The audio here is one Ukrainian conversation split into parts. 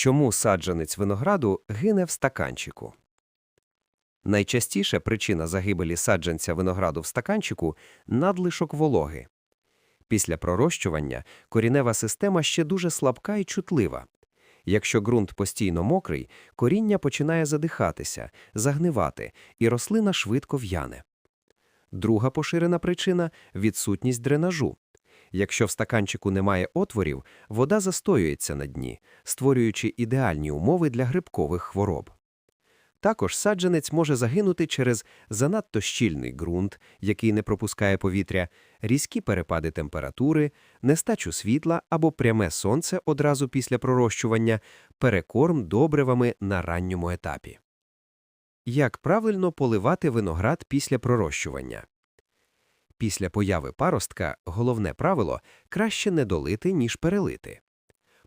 Чому саджанець винограду гине в стаканчику? Найчастіша причина загибелі саджанця винограду в стаканчику – надлишок вологи. Після пророщування корінева система ще дуже слабка і чутлива. Якщо ґрунт постійно мокрий, коріння починає задихатися, загнивати, і рослина швидко в'яне. Друга поширена причина – відсутність дренажу. Якщо в стаканчику немає отворів, вода застоюється на дні, створюючи ідеальні умови для грибкових хвороб. Також саджанець може загинути через занадто щільний ґрунт, який не пропускає повітря, різкі перепади температури, нестачу світла або пряме сонце одразу після пророщування, перекорм добривами на ранньому етапі. Як правильно поливати виноград після пророщування? Після появи паростка головне правило – краще не долити, ніж перелити.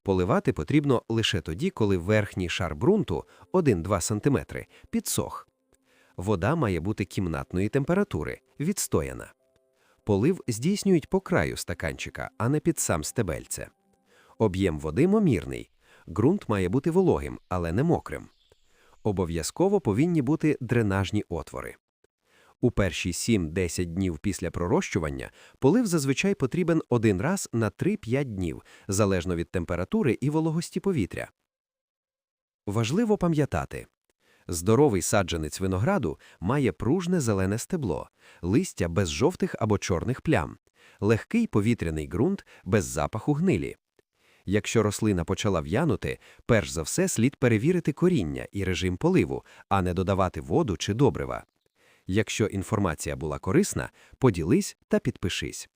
Поливати потрібно лише тоді, коли верхній шар ґрунту 1-2 см підсох. Вода має бути кімнатної температури, відстояна. Полив здійснюють по краю стаканчика, а не під сам стебельце. Об'єм води момірний. Ґрунт має бути вологим, але не мокрим. Обов'язково повинні бути дренажні отвори. У перші 7-10 днів після пророщування полив зазвичай потрібен один раз на 3-5 днів, залежно від температури і вологості повітря. Важливо пам'ятати. Здоровий саджанець винограду має пружне зелене стебло, листя без жовтих або чорних плям, легкий повітряний ґрунт без запаху гнилі. Якщо рослина почала в'янути, перш за все слід перевірити коріння і режим поливу, а не додавати воду чи добрива. Якщо інформація була корисна, поділись та підпишись.